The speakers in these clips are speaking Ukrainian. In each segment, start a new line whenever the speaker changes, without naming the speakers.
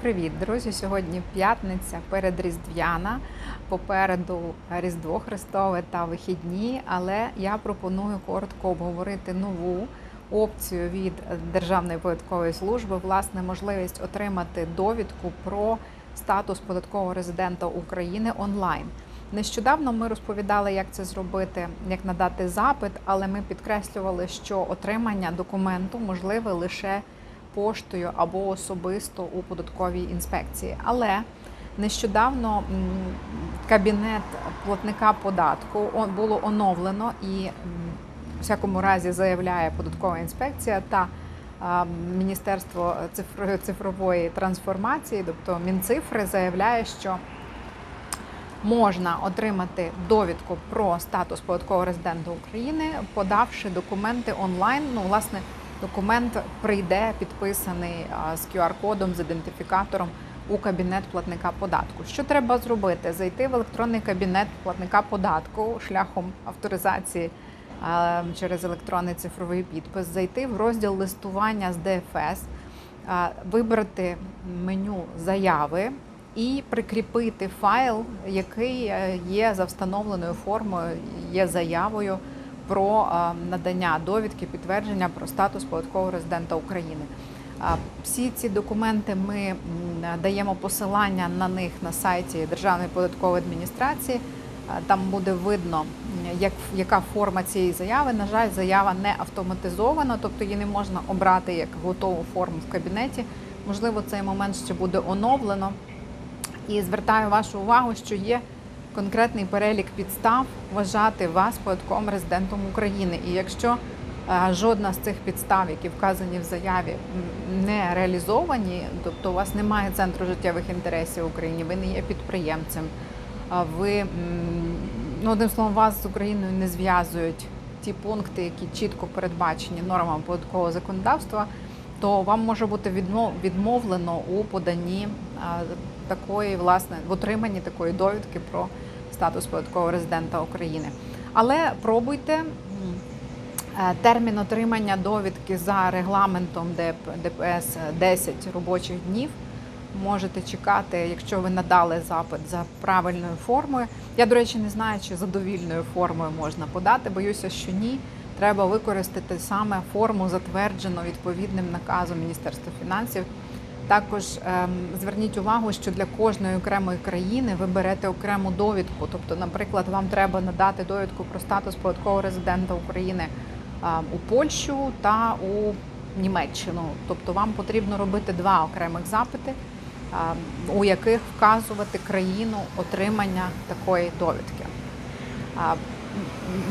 Привіт, друзі! Сьогодні п'ятниця передріздвяна. Попереду Різдво Христове та вихідні. Але я пропоную коротко обговорити нову опцію від Державної податкової служби, власне, можливість отримати довідку про статус податкового резидента України онлайн. Нещодавно ми розповідали, як це зробити, як надати запит, але ми підкреслювали, що отримання документу можливе лише поштою або особисто у податковій інспекції. Але нещодавно кабінет платника податку було оновлено і в всякому разі заявляє податкова інспекція та Міністерство цифрової трансформації, тобто Мінцифри, заявляє, що можна отримати довідку про статус податкового резидента України, подавши документи онлайн. Ну, власне, документ прийде підписаний з QR-кодом, з ідентифікатором у кабінет платника податку. Що треба зробити? Зайти в електронний кабінет платника податку шляхом авторизації через електронний цифровий підпис, зайти в розділ листування з ДФС, вибрати меню заяви і прикріпити файл, який е, є за встановленою формою, є заявою про надання довідки підтвердження про статус податкового резидента України. Всі ці документи ми даємо посилання на них на сайті Державної податкової адміністрації. Там буде видно, як, яка форма цієї заяви. На жаль, заява не автоматизована, тобто її не можна обрати як готову форму в кабінеті. Можливо, цей момент ще буде оновлено. І звертаю вашу увагу, що є конкретний перелік підстав вважати вас податковим резидентом України. І якщо е, жодна з цих підстав, які вказані в заяві, не реалізовані, тобто у вас немає центру життєвих інтересів в Україні, ви не є підприємцем, ви ну одним словом, вас з Україною не зв'язують ті пункти, які чітко передбачені нормами податкового законодавства, то вам може бути відмов- відмовлено у поданні такої, власне, в отриманні такої довідки про статус податкового резидента України. Але пробуйте. Е, Термін отримання довідки за регламентом ДПС 10 робочих днів. Можете чекати, якщо ви надали запит за правильною формою. Я, до речі, не знаю, чи задовільною формою можна подати. Боюся, що ні. Треба використати саме форму, затверджену відповідним наказом Міністерства фінансів. Також ем, зверніть увагу, що для кожної окремої країни ви берете окрему довідку. Тобто, наприклад, вам треба надати довідку про статус податкового резидента України а, у Польщу та у Німеччину. Тобто вам потрібно робити два окремих запити, а, у яких вказувати країну отримання такої довідки. А,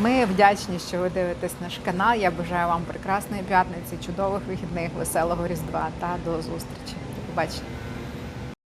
Ми вдячні, що ви дивитесь наш канал. Я бажаю вам прекрасної п'ятниці, чудових вихідних, веселого різдва та до зустрічі. До побачення.